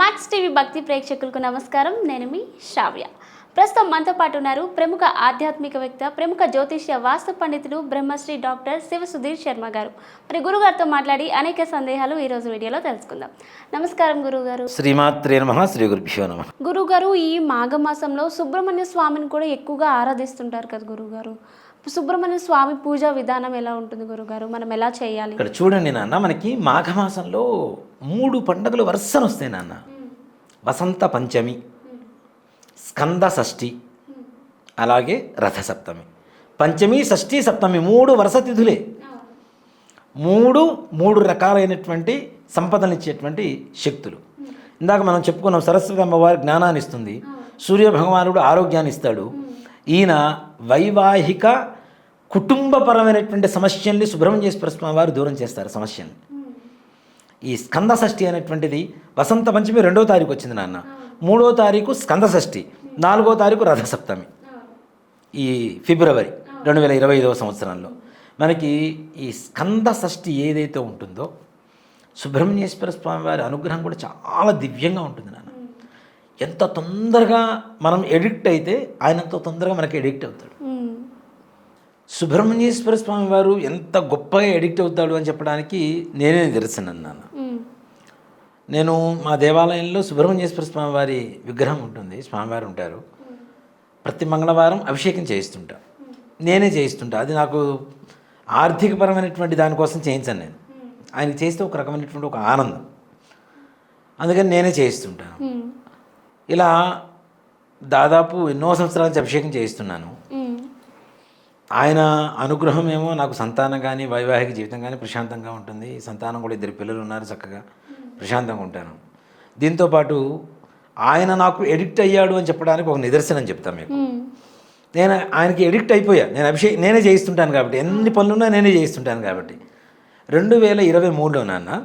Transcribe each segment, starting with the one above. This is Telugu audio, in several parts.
మ్యాక్స్ టీవీ భక్తి ప్రేక్షకులకు నమస్కారం. నేను మీ శ్రావ్య. ప్రస్తుతం మనతో పాటు ఉన్నారు ప్రముఖ ఆధ్యాత్మికవేత్త ప్రముఖ జ్యోతిష్య వాస్తు పండితుడు బ్రహ్మశ్రీ డాక్టర్ శివ సుధీర్ శర్మ గారు. మరి గురుగారితో మాట్లాడి అనేక సందేహాలు ఈ రోజు వీడియోలో తెలుసుకుందాం. నమస్కారం గురుగారు. శ్రీమాత్రే నమ శ్రీ గురుభ్యో నమ. గురుగారు ఈ మాఘమాసంలో సుబ్రహ్మణ్య స్వామిని కూడా ఎక్కువగా ఆరాధిస్తుంటారు కదా గురుగారు. సుబ్రహ్మణ్య స్వామి పూజా విధానం ఎలా ఉంటుంది గురుగారు? మనం ఎలా చేయాలి? ఇక్కడ చూడండి నాన్న మనకి మాఘమాసంలో మూడు పండుగలు వరుసన వస్తాయి నాన్న. వసంత పంచమి స్కంద షష్ఠి అలాగే రథసప్తమి. పంచమి షష్ఠి సప్తమి మూడు వరుస తిథులే. మూడు మూడు రకాలైనటువంటి సంపదనిచ్చేటువంటి శక్తులు. ఇందాక మనం చెప్పుకున్నాం సరస్వతి అమ్మవారి జ్ఞానాన్ని ఇస్తుంది. సూర్య భగవానుడు ఆరోగ్యాన్ని ఇస్తాడు. ఈయన వైవాహిక కుటుంబపరమైనటువంటి సమస్యల్ని సుబ్రహ్మణ్యేశ్వర స్వామి వారు దూరం చేస్తారు సమస్యల్ని. ఈ స్కంద షష్ఠి అనేటువంటిది వసంత పంచమి రెండో తారీఖు వచ్చింది నాన్న. మూడో తారీఖు స్కంద షష్ఠి నాలుగో తారీఖు రథసప్తమి. ఈ ఫిబ్రవరి రెండు వేల ఇరవై ఐదవ సంవత్సరంలో మనకి ఈ స్కంద షష్ఠి ఏదైతే ఉంటుందో సుబ్రహ్మణ్యేశ్వర స్వామి వారి అనుగ్రహం కూడా చాలా దివ్యంగా ఉంటుంది నాన్న. ఎంత తొందరగా మనం ఎడిక్ట్ అయితే ఆయన అంత తొందరగా మనకి ఎడిక్ట్ అవుతాడు. సుబ్రహ్మణ్యేశ్వర స్వామి వారు ఎంత గొప్పగా ఎడిక్ట్ అవుతాడు అని చెప్పడానికి నేనే నిదర్శనం నాన్న. మ్మ్. నేను మా దేవాలయంలో సుబ్రహ్మణ్యేశ్వర స్వామి వారి విగ్రహం ఉంటుంది స్వామివారు ఉంటారు. ప్రతి మంగళవారం అభిషేకం చేయిస్తుంటా. నేనే చేయిస్తుంటా. అది నాకు ఆర్థికపరమైనటువంటి దానికోసం చేయించాను నేను. ఆయన చేస్తే ఒక రకమైనటువంటి ఒక ఆనందం. అందుకని నేనే చేయిస్తుంటాను. ఇలా దాదాపు ఎన్నో సంవత్సరాల నుంచి అభిషేకం చేయిస్తున్నాను. ఆయన అనుగ్రహం ఏమో నాకు సంతానం కానీ వైవాహిక జీవితం కానీ ప్రశాంతంగా ఉంటుంది. సంతానం కూడా ఇద్దరు పిల్లలు ఉన్నారు చక్కగా. ప్రశాంతంగా ఉంటాను. దీంతోపాటు ఆయన నాకు ఎడిక్ట్ అయ్యాడు అని చెప్పడానికి ఒక నిదర్శనం చెప్తాను మీకు. నేను ఆయనకి ఎడిక్ట్ అయిపోయా. నేను అభిషేక్ నేనే చేయిస్తుంటాను కాబట్టి. ఎన్ని పనులున్నా నేనే చేయిస్తుంటాను కాబట్టి. రెండు వేల ఇరవై మూడులో నాన్న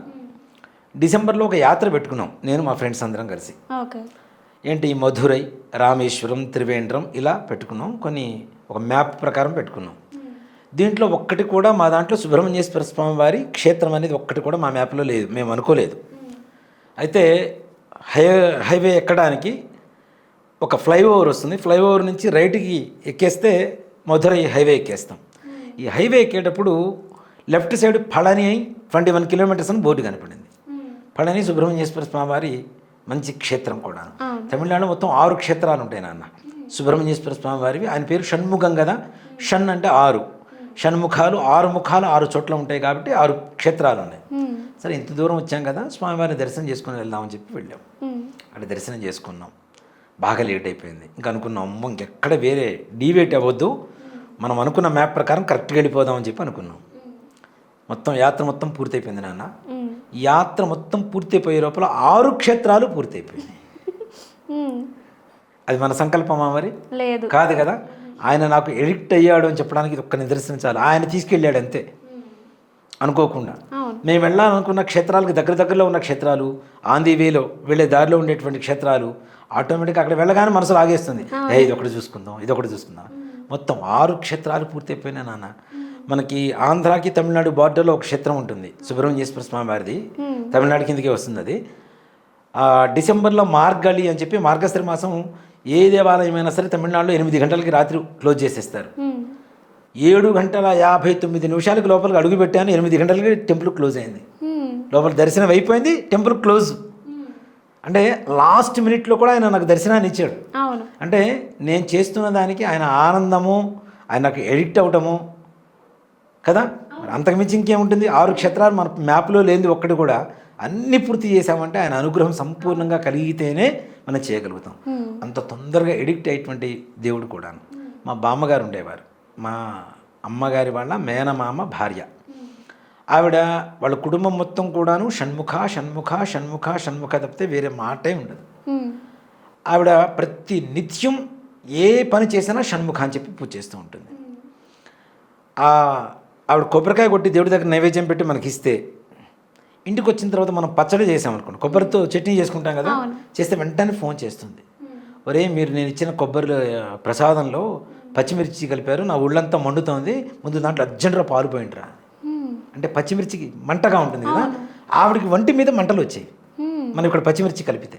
డిసెంబర్లో ఒక యాత్ర పెట్టుకున్నాం. నేను మా ఫ్రెండ్స్ అందరం కలిసి. ఓకే. ఏంటి మధురై రామేశ్వరం త్రివేంద్రం ఇలా పెట్టుకున్నాం. కొన్ని ఒక మ్యాప్ ప్రకారం పెట్టుకున్నాం. దీంట్లో ఒక్కటి కూడా మా దాంట్లో సుబ్రహ్మణ్యేశ్వర స్వామి వారి క్షేత్రం అనేది ఒక్కటి కూడా మా మ్యాప్లో లేదు. మేము అనుకోలేదు. అయితే హై హైవే ఎక్కడానికి ఒక ఫ్లైఓవర్ వస్తుంది. ఫ్లైఓవర్ నుంచి రైట్కి ఎక్కేస్తే మధురై హైవే ఎక్కేస్తాం. ఈ హైవే ఎక్కేటప్పుడు left side Palani twenty one kilometres అని బోర్డు కనపడింది. పళని సుబ్రహ్మణ్యేశ్వర స్వామి వారి మంచి క్షేత్రం కూడా. తమిళనాడు మొత్తం ఆరు క్షేత్రాలు ఉంటాయి నాన్న. సుబ్రహ్మణ్యేశ్వర స్వామి వారివి. ఆయన పేరు షణ్ముఖం కదా? షణ్ అంటే ఆరు. షణ్ముఖాలు ఆరు ముఖాలు ఆరు చోట్ల ఉంటాయి కాబట్టి ఆరు క్షేత్రాలు ఉన్నాయి. సరే ఇంత దూరం వచ్చాం కదా స్వామివారిని దర్శనం చేసుకుని వెళ్దామని చెప్పి వెళ్ళాం. అక్కడ దర్శనం చేసుకున్నాం. బాగా లేట్ అయిపోయింది. ఇంకా అనుకున్నాం అమ్మో ఇంకెక్కడ వేరే డీవేట్ అవ్వద్దు. మనం అనుకున్న మ్యాప్ ప్రకారం కరెక్ట్గా వెళ్ళిపోదామని చెప్పి అనుకున్నాం. మొత్తం యాత్ర మొత్తం పూర్తయిపోయింది నాన్న. యాత్ర మొత్తం పూర్తయిపోయే లోపల ఆరు క్షేత్రాలు పూర్తయిపోయినాయి. అది మన సంకల్పమా మరి? లేదు. కాదు కదా? ఆయన నాకు ఎడిక్ట్ అయ్యాడు అని చెప్పడానికి ఒక్క నిదర్శనం చాలు. ఆయన తీసుకెళ్ళాడు అంతే. అనుకోకుండా. మేము వెళ్ళాలనుకున్న క్షేత్రాలకు దగ్గర దగ్గరలో ఉన్న క్షేత్రాలు ఆన్ ది వేలో వెళ్ళే దారిలో ఉండేటువంటి క్షేత్రాలు ఆటోమేటిక్గా అక్కడ వెళ్ళగానే మనసు లాగేస్తుంది. ఏ ఇది ఒకటి చూసుకుందాం ఇది ఒకటి చూసుకుందాం. మొత్తం ఆరు క్షేత్రాలు పూర్తయిపోయినాయి నాన్న. మనకి ఆంధ్రాకి తమిళనాడు బార్డర్లో ఒక క్షేత్రం ఉంటుంది. సుబ్రహ్మణ్యేశ్వర స్వామి వారిది. తమిళనాడు కిందకే వస్తుంది అది డిసెంబర్లో మార్గళి అని చెప్పి మార్గశిర మాసం ఏ దేవాలయమైనా సరే తమిళనాడులో ఎనిమిది గంటలకి రాత్రి క్లోజ్ చేసేస్తారు. ఏడు గంటల యాభై తొమ్మిది నిమిషాలకి లోపలికి అడుగు పెట్టాను. ఎనిమిది గంటలకి టెంపుల్ క్లోజ్ అయింది. లోపల దర్శనం అయిపోయింది. Temple close. అంటే లాస్ట్ మినిట్లో కూడా ఆయన నాకు దర్శనాన్ని ఇచ్చాడు. అంటే నేను చేస్తున్న దానికి ఆయన ఆనందము ఆయన నాకు ఎడిక్ట్ అవటము కదా? మరి అంతకుమించి ఇంకేముంటుంది? ఆరు క్షేత్రాలు మన మ్యాప్లో లేనిది ఒక్కటి కూడా అన్ని పూర్తి చేసామంటే ఆయన అనుగ్రహం సంపూర్ణంగా కలిగితేనే మనం చేయగలుగుతాం. అంత తొందరగా ఎడిక్ట్ అయ్యేటువంటి దేవుడు కూడా మా బామ్మగారు ఉండేవారు. మా అమ్మగారి వాళ్ళ మేనమామ భార్య. ఆవిడ వాళ్ళ కుటుంబం మొత్తం కూడాను షణ్ముఖ షణ్ముఖ షణ్ముఖ షణ్ముఖ తప్పితే వేరే మాటే ఉండదు. ఆవిడ ప్రతి నిత్యం ఏ పని చేసినా షణ్ముఖ అని చెప్పి పూజ చేస్తూ ఉంటుంది. ఆ ఆవిడ కొబ్బరికాయ కొట్టి దేవుడి దగ్గర నైవేద్యం పెట్టి మనకి ఇస్తే ఇంటికి వచ్చిన తర్వాత మనం పచ్చడి చేసాం అనుకోండి. కొబ్బరితో చట్నీ చేసుకుంటాం కదా? చేస్తే వెంటనే ఫోన్ చేస్తుంది. ఒరే మీరు నేను ఇచ్చిన కొబ్బరి ప్రసాదంలో పచ్చిమిర్చి కలిపారు నా ఒళ్ళంతా మండుతోంది ముందు దాంట్లో అర్జెంటుగా పాలు పోయింట్రా మ్మ్. అంటే పచ్చిమిర్చికి మంటగా ఉంటుంది కదా? ఆవిడకి వంటి మీద మంటలు వచ్చాయి. మనం ఇక్కడ పచ్చిమిర్చి కలిపితే.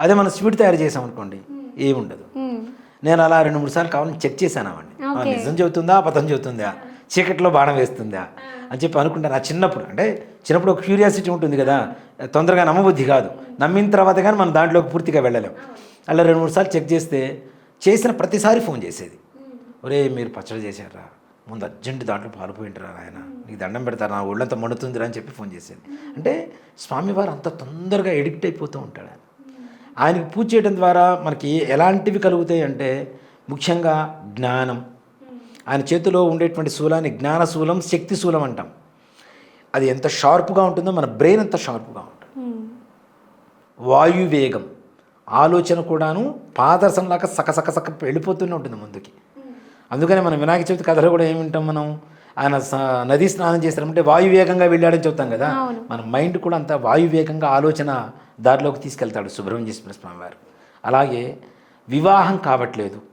అదే మనం స్వీట్ తయారు చేసాం అనుకోండి ఏముండదు. నేను అలా రెండు మూడు సార్లు కావాలని చెక్ చేశాను ఓకే. నిజం చెబుతుందా అబద్ధం చెబుతుందా? చీకట్లో బాణం వేస్తుందా అని చెప్పి అనుకుంటాను ఆ చిన్నప్పుడు అంటే చిన్నప్పుడు ఒక క్యూరియాసిటీ ఉంటుంది కదా తొందరగా నమ్మబుద్ధి కాదు. నమ్మిన తర్వాత కానీ మనం దాంట్లోకి పూర్తిగా వెళ్ళలేం. అలా రెండు మూడు సార్లు చెక్ చేస్తే చేసిన ప్రతిసారి ఫోన్ చేసేది. ఒరే మీరు పచ్చడి చేశారా? ముందు అర్జెంట్ దాంట్లో పాల్పోయింటారా ఆయన నీకు దండం పెడతారా నా ఒళ్ళంతా మండుతుందిరా అని చెప్పి ఫోన్ చేసేది. అంటే స్వామివారు అంత తొందరగా ఎడిక్ట్ అయిపోతూ ఉంటాడు ఆయన. ఆయనకి పూజ చేయడం ద్వారా మనకి ఎలాంటివి కలుగుతాయి అంటే ముఖ్యంగా జ్ఞానం ఆయన చేతిలో ఉండేటువంటి శూలాన్ని జ్ఞాన శూలం శక్తి శూలం అంటాం. అది ఎంత షార్ప్గా ఉంటుందో మన బ్రెయిన్ అంత షార్ప్గా ఉంటుంది. వాయువేగం ఆలోచన కూడాను పాదర్శంలాగా సక సక సక వెళ్ళిపోతూనే ఉంటుంది ముందుకి. అందుకని మనం వినాయక చవితి కథలో కూడా ఏమి వింటాం మనం? ఆయన నదీ స్నానం చేస్తారంటే వాయువేగంగా వెళ్ళాడని చెప్తాం కదా. మన మైండ్ కూడా అంత వాయువేగంగా ఆలోచన దారిలోకి తీసుకెళ్తాడు సుబ్రహ్మణ్యేశ్వర స్వామి వారు. అలాగే వివాహం కావట్లేదు.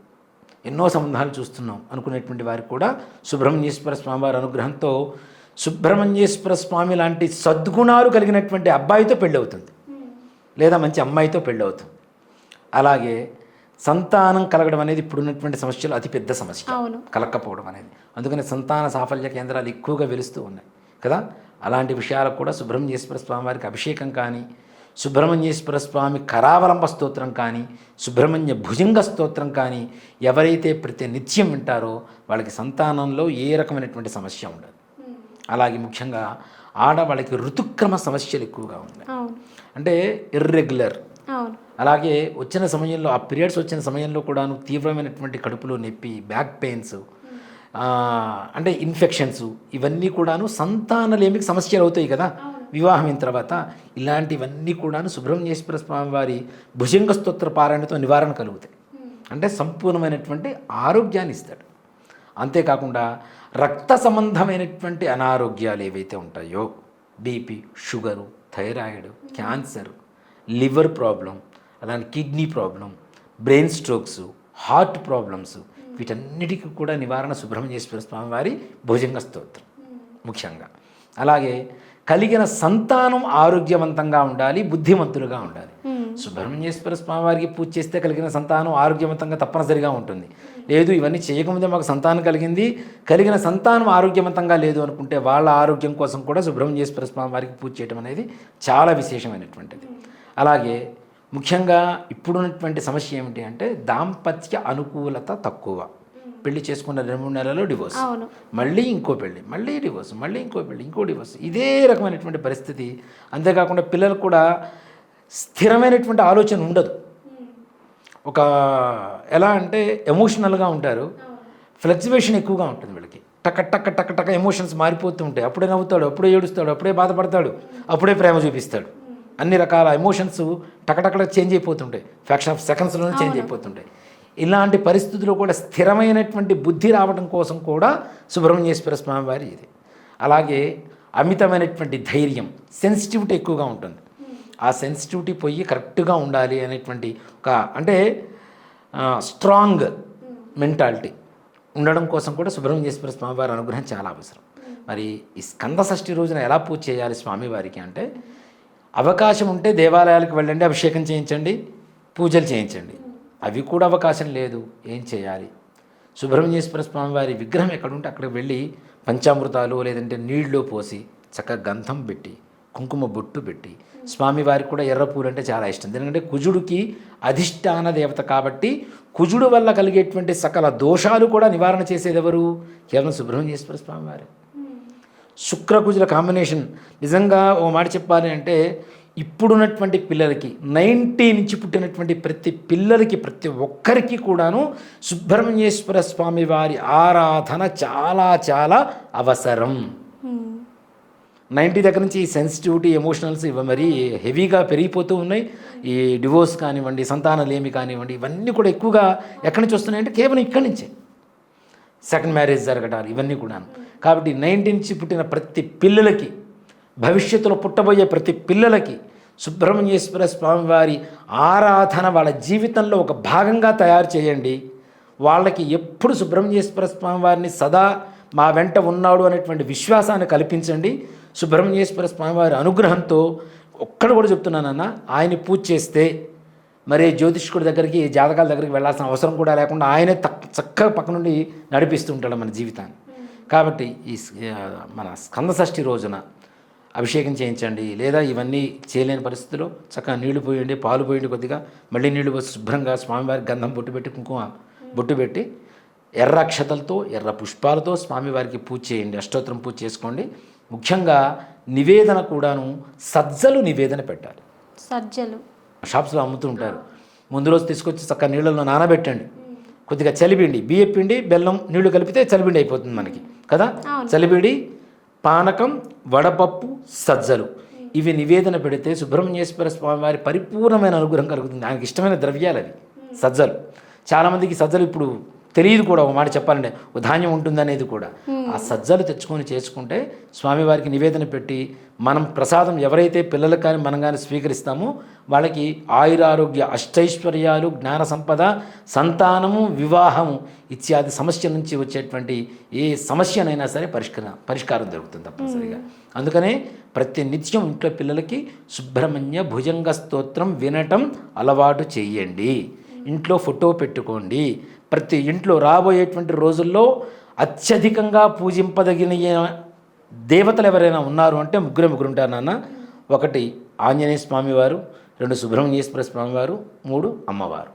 ఎన్నో సంబంధాలు చూస్తున్నాం అనుకునేటువంటి వారికి కూడా సుబ్రహ్మణ్యేశ్వర స్వామి వారి అనుగ్రహంతో సుబ్రహ్మణ్యేశ్వర స్వామి లాంటి సద్గుణాలు కలిగినటువంటి అబ్బాయితో పెళ్ళి అవుతుంది లేదా మంచి అమ్మాయితో పెళ్ళి అవుతుంది అలాగే సంతానం కలగడం అనేది ఇప్పుడున్నటువంటి సమస్యలు అతిపెద్ద సమస్య. కలక్కపోవడం అనేది. అందుకని సంతాన సాఫల్య కేంద్రాలు ఎక్కువగా వెలుస్తూ ఉన్నాయి. కదా? అలాంటి విషయాలకు కూడా సుబ్రహ్మణ్యేశ్వర స్వామి వారికి అభిషేకం కానీ సుబ్రహ్మణ్యేశ్వర స్వామి కరావలంబ స్తోత్రం కానీ సుబ్రహ్మణ్య భుజంగ స్తోత్రం కానీ ఎవరైతే ప్రతి నిత్యం వింటారో వాళ్ళకి సంతానంలో ఏ రకమైనటువంటి సమస్య ఉండదు. అలాగే ముఖ్యంగా ఆడవాళ్ళకి ఋతుక్రమ సమస్యలు ఎక్కువగా ఉన్నాయి అంటే ఇర్రెగ్యులర్ అలాగే వచ్చిన సమయంలో ఆ పీరియడ్స్ వచ్చిన సమయంలో కూడాను తీవ్రమైనటువంటి కడుపులో నొప్పి బ్యాక్ పెయిన్స్ అంటే ఇన్ఫెక్షన్స్ ఇవన్నీ కూడాను సంతానలేమికి సమస్యలు అవుతాయి కదా. వివాహం తర్వాత ఇలాంటివన్నీ కూడాను సుబ్రహ్మణ్యేశ్వర స్వామి వారి భుజంగ స్తోత్ర పారాయణతో నివారణ కలుగుతాయి. అంటే సంపూర్ణమైనటువంటి ఆరోగ్యాన్ని ఇస్తాడు. అంతేకాకుండా రక్త సంబంధమైనటువంటి అనారోగ్యాలు ఏవైతే ఉంటాయో BP sugar thyroid cancer liver problem అలానే kidney problem brain strokes heart problems వీటన్నిటికీ కూడా నివారణ సుబ్రహ్మణ్యేశ్వర స్వామి వారి భుజంగ స్తోత్రం ముఖ్యంగా. అలాగే కలిగిన సంతానం ఆరోగ్యవంతంగా ఉండాలి బుద్ధిమంతులుగా ఉండాలి. సుబ్రహ్మణ్యేశ్వర స్వామి వారికి పూజ చేస్తే కలిగిన సంతానం ఆరోగ్యవంతంగా తప్పనిసరిగా ఉంటుంది. లేదు ఇవన్నీ చేయకముందే మాకు సంతానం కలిగింది. కలిగిన సంతానం ఆరోగ్యవంతంగా లేదు అనుకుంటే వాళ్ళ ఆరోగ్యం కోసం కూడా సుబ్రహ్మణ్యేశ్వర స్వామి వారికి పూజ చేయడం అనేది చాలా విశేషమైనటువంటిది. అలాగే ముఖ్యంగా ఇప్పుడున్నటువంటి సమస్య ఏమిటి అంటే దాంపత్య అనుకూలత తక్కువ. పెళ్ళి చేసుకున్న రెండు మూడు నెలల్లో డివోర్స్ మళ్ళీ ఇంకో పెళ్ళి మళ్ళీ డివోర్స్ మళ్ళీ ఇంకో పెళ్ళి ఇంకో డివోర్స్ ఇదే రకమైనటువంటి పరిస్థితి. అంతేకాకుండా పిల్లలు కూడా స్థిరమైనటువంటి ఆలోచన ఉండదు. ఒక ఎలా అంటే ఎమోషనల్గా ఉంటారు. ఫ్లక్చువేషన్ ఎక్కువగా ఉంటుంది వీళ్ళకి. టక్క టక్క టక్క టక్క ఎమోషన్స్ మారిపోతూ ఉంటాయి. అప్పుడే నవ్వుతాడు అప్పుడే ఏడుస్తాడు అప్పుడే బాధపడతాడు అప్పుడే ప్రేమ చూపిస్తాడు. అన్ని రకాల ఎమోషన్స్ టకటక్కడ చేంజ్ అయిపోతుంటాయి. ఫ్యాక్షన్ ఆఫ్ సెకండ్స్లోనే చేంజ్ అయిపోతుంటాయి. ఇలాంటి పరిస్థితుల్లో కూడా స్థిరమైనటువంటి బుద్ధి రావడం కోసం కూడా సుబ్రహ్మణ్యేశ్వర స్వామి వారి ఇది. అలాగే అమితమైనటువంటి ధైర్యం సెన్సిటివిటీ ఎక్కువగా ఉంటుంది. ఆ సెన్సిటివిటీ పోయి కరెక్ట్గా ఉండాలి అనేటువంటి ఒక అంటే స్ట్రాంగ్ మెంటాలిటీ ఉండడం కోసం కూడా సుబ్రహ్మణ్యేశ్వర స్వామివారి అనుగ్రహం చాలా అవసరం. మరి ఈ స్కంద షష్ఠి రోజున ఎలా పూజ చేయాలి స్వామివారికి అంటే అవకాశం ఉంటే దేవాలయాలకు వెళ్ళండి అభిషేకం చేయించండి పూజలు చేయించండి. అవి కూడా అవకాశం లేదు. ఏం చేయాలి? సుబ్రహ్మణ్యేశ్వర స్వామి వారి విగ్రహం ఎక్కడుంటే అక్కడికి వెళ్ళి పంచామృతాలు లేదంటే నీళ్ళు పోసి చక్కగా గంధం పెట్టి కుంకుమ బొట్టు పెట్టి స్వామివారికి కూడా ఎర్ర పూలు అంటే చాలా ఇష్టం. ఎందుకంటే కుజుడికి అధిష్టాన దేవత కాబట్టి కుజుడు వల్ల కలిగేటువంటి సకల దోషాలు కూడా నివారణ చేసేది ఎవరు? కేవలం సుబ్రహ్మణ్యేశ్వర స్వామివారే శుక్రకుజుల కాంబినేషన్ నిజంగా ఓ మాట చెప్పాలి అంటే ఇప్పుడున్నటువంటి పిల్లలకి నైంటీ నుంచి పుట్టినటువంటి ప్రతి పిల్లలకి ప్రతి ఒక్కరికి కూడాను సుబ్రహ్మణ్యేశ్వర స్వామి వారి ఆరాధన చాలా చాలా అవసరం. నైంటీ దగ్గర నుంచి ఈ సెన్సిటివిటీ ఎమోషనల్స్ ఇవి మరి హెవీగా పెరిగిపోతూ ఉన్నాయి. ఈ డివోర్స్ కానివ్వండి సంతానలేమి కానివ్వండి ఇవన్నీ కూడా ఎక్కువగా ఎక్కడి నుంచి వస్తున్నాయంటే కేవలం ఇక్కడి నుంచే. సెకండ్ మ్యారేజ్ జరగడాలు ఇవన్నీ కూడాను. కాబట్టి నైన్టీ నుంచి పుట్టిన ప్రతి పిల్లలకి భవిష్యత్తులో పుట్టబోయే ప్రతి పిల్లలకి సుబ్రహ్మణ్యేశ్వర స్వామివారి ఆరాధన వాళ్ళ జీవితంలో ఒక భాగంగా తయారు చేయండి. వాళ్ళకి ఎప్పుడు సుబ్రహ్మణ్యేశ్వర స్వామివారిని సదా మా వెంట ఉన్నాడు అనేటువంటి విశ్వాసాన్ని కల్పించండి. సుబ్రహ్మణ్యేశ్వర స్వామివారి అనుగ్రహంతో ఒక్కడ కూడా చెప్తున్నానన్న ఆయన్ని పూజ చేస్తే మరి జ్యోతిష్కుడి దగ్గరికి జాతకాల దగ్గరికి వెళ్ళాల్సిన అవసరం కూడా లేకుండా ఆయనే తక్ చక్కగా పక్క నుండి నడిపిస్తూ ఉంటాడు మన జీవితాన్ని. కాబట్టి ఈ మన స్కంద షష్ఠి రోజున అభిషేకం చేయించండి. లేదా ఇవన్నీ చేయలేని పరిస్థితుల్లో చక్కగా నీళ్ళు పోయండి పాలు పోయండి కొద్దిగా. మళ్ళీ నీళ్ళు పోసి శుభ్రంగా స్వామివారికి గంధం బొట్టు పెట్టి కుంకుమ బొట్టు పెట్టి ఎర్ర అక్షతలతో ఎర్ర పుష్పాలతో స్వామివారికి పూజ చేయండి. అష్టోత్తరం పూజ చేసుకోండి. ముఖ్యంగా నివేదన కూడాను సజ్జలు నివేదన పెట్టాలి. సజ్జలు. షాప్స్లో అమ్ముతూ ఉంటారు. ముందు రోజు తీసుకొచ్చి చక్కగా నీళ్ళలో నానబెట్టండి. కొద్దిగా చలిపిండి బియ్యం పిండి బెల్లం నీళ్ళు కలిపితే చలిపిండి అయిపోతుంది మనకి కదా? చలిపిండి పానకం వడపప్పు సజ్జలు. ఇవి నివేదన పెడితే సుబ్రహ్మణ్యేశ్వర స్వామి వారి పరిపూర్ణమైన అనుగ్రహం కలుగుతుంది. ఆయనకి ఇష్టమైన ద్రవ్యాలు అవి సజ్జలు. చాలామందికి సజ్జలు ఇప్పుడు తెలియదు కూడా ఒక మాట చెప్పాలంటే ధాన్యం ఉంటుందనేది కూడా. ఆ సజ్జలు తెచ్చుకొని చేసుకుంటే స్వామివారికి నివేదన పెట్టి మనం ప్రసాదం ఎవరైతే పిల్లలకు కానీ మనం కానీ స్వీకరిస్తామో వాళ్ళకి ఆయురారోగ్య అష్టైశ్వర్యాలు జ్ఞాన సంపద సంతానము వివాహము ఇత్యాది సమస్య నుంచి వచ్చేటువంటి ఏ సమస్యనైనా సరే పరిష్కారం పరిష్కారం దొరుకుతుంది తప్పనిసరిగా. అందుకనే ప్రతి నిత్యం ఇంట్లో పిల్లలకి సుబ్రహ్మణ్య భుజంగ స్తోత్రం వినటం అలవాటు చేయండి. ఇంట్లో ఫోటో పెట్టుకోండి. ప్రతి ఇంట్లో రాబోయేటువంటి రోజుల్లో అత్యధికంగా పూజింపదగిన దేవతలు ఎవరైనా ఉన్నారు అంటే ముగ్గురే ముగ్గురు ఉంటారు నాన్న. ఒకటి ఆంజనేయ స్వామివారు రెండు సుబ్రహ్మణ్యేశ్వర స్వామివారు మూడు అమ్మవారు.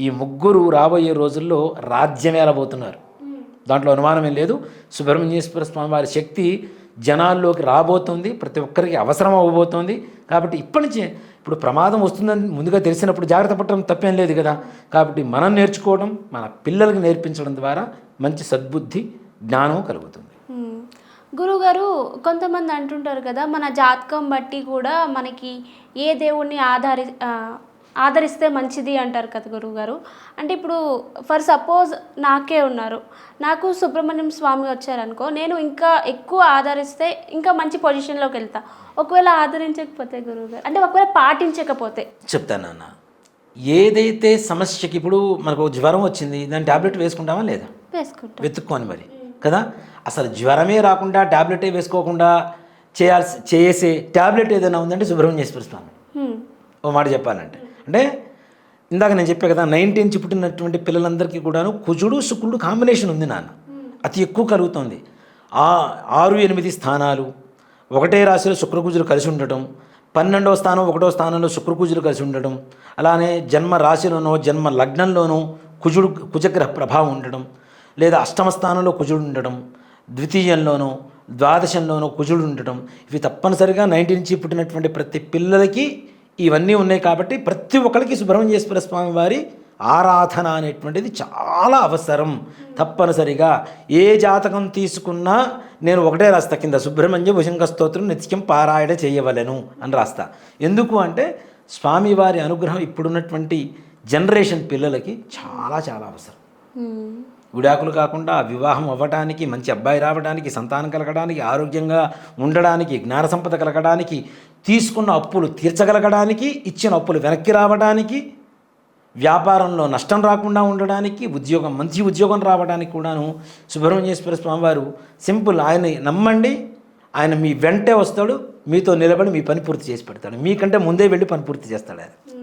ఈ ముగ్గురు రాబోయే రోజుల్లో రాజ్యం ఏలబోతున్నారు. దాంట్లో అనుమానమేం లేదు. సుబ్రహ్మణ్యేశ్వర స్వామి వారి శక్తి జనాల్లోకి రాబోతుంది. ప్రతి ఒక్కరికి అవసరం అవ్వబోతోంది. కాబట్టి ఇప్పటి నుంచి ఇప్పుడు ప్రమాదం వస్తుందని ముందుగా తెలిసినప్పుడు జాగ్రత్త పడటం తప్పేం లేదు కదా. కాబట్టి మనం నేర్చుకోవడం మన పిల్లలకు నేర్పించడం ద్వారా మంచి సద్బుద్ధి జ్ఞానం కలుగుతుంది. గురుగారు కొంతమంది అంటుంటారు కదా మన జాతకం బట్టి కూడా మనకి ఏ దేవుణ్ణి ఆధారి ఆదరిస్తే మంచిది అంటారు కదా గురువుగారు. అంటే ఇప్పుడు ఫర్ సపోజ్ నాకే ఉన్నారు. నాకు సుబ్రహ్మణ్యం స్వామి వచ్చారనుకో నేను ఇంకా ఎక్కువ ఆదరిస్తే ఇంకా మంచి పొజిషన్లోకి వెళ్తా. ఒకవేళ ఆదరించకపోతే గురువుగారు అంటే ఒకవేళ పాటించకపోతే. చెప్తాను నాన్న. ఏదైతే సమస్యకి ఇప్పుడు మనకు జ్వరం వచ్చింది దాని ట్యాబ్లెట్ వేసుకుంటామా లేదా? వేసుకుంటా. వెతుక్కోని మరి. కదా? అసలు జ్వరమే రాకుండా ట్యాబ్లెటే వేసుకోకుండా చేయాల్సి చేసే ట్యాబ్లెట్ ఏదైనా ఉందంటే సుబ్రహ్మణ్యేశ్వర స్వామి. మ్మ్. ఓ మాట చెప్పాలంటే. అంటే ఇందాక నేను చెప్పా కదా నైన్టీన్ పుట్టినటువంటి పిల్లలందరికీ కూడాను కుజుడు శుక్రుడు కాంబినేషన్ ఉంది నాన్న. అతి ఎక్కువ కలుగుతుంది. ఆ ఆరు ఎనిమిది స్థానాలు ఒకటే రాశిలో శుక్రకుజులు కలిసి ఉండటం పన్నెండవ స్థానం ఒకటో స్థానంలో శుక్రకుజులు కలిసి ఉండటం అలానే జన్మ రాశిలోనో జన్మ లగ్నంలోనో కుజుడు కుజగ్రహ ప్రభావం ఉండడం లేదా అష్టమ స్థానంలో కుజుడు ఉండడం ద్వితీయంలోనో ద్వాదశంలోనో కుజుడు ఉండటం ఇవి తప్పనిసరిగా నైన్టీ నుంచి పుట్టినటువంటి ప్రతి పిల్లలకి ఇవన్నీ ఉన్నాయి కాబట్టి ప్రతి ఒక్కరికి సుబ్రహ్మణ్యేశ్వర స్వామి వారి ఆరాధన అనేటువంటిది చాలా అవసరం. తప్పనిసరిగా ఏ జాతకం తీసుకున్నా నేను ఒకటే రాస్తా కింద సుబ్రహ్మణ్య భుజంగ స్తోత్రం నిత్యం పారాయణ చేయవలెను అని రాస్తా. ఎందుకు అంటే స్వామివారి అనుగ్రహం ఇప్పుడున్నటువంటి జనరేషన్ పిల్లలకి చాలా చాలా అవసరం. మ్మ్. విడాకులు కాకుండా వివాహం అవ్వడానికి మంచి అబ్బాయి రావడానికి సంతానం కలగడానికి ఆరోగ్యంగా ఉండడానికి జ్ఞాన సంపద కలగడానికి తీసుకున్న అప్పులు తీర్చగలగడానికి ఇచ్చిన అప్పులు వెనక్కి రావడానికి వ్యాపారంలో నష్టం రాకుండా ఉండడానికి ఉద్యోగం మంచి ఉద్యోగం రావడానికి కూడాను సుబ్రహ్మణ్యేశ్వర స్వామివారు సింపుల్ ఆయన నమ్మండి ఆయన మీ వెంటే వస్తాడు మీతో నిలబడి మీ పని పూర్తి చేసి పెడతాడు. మీకంటే ముందే వెళ్ళి పని పూర్తి చేస్తాడు ఆయన.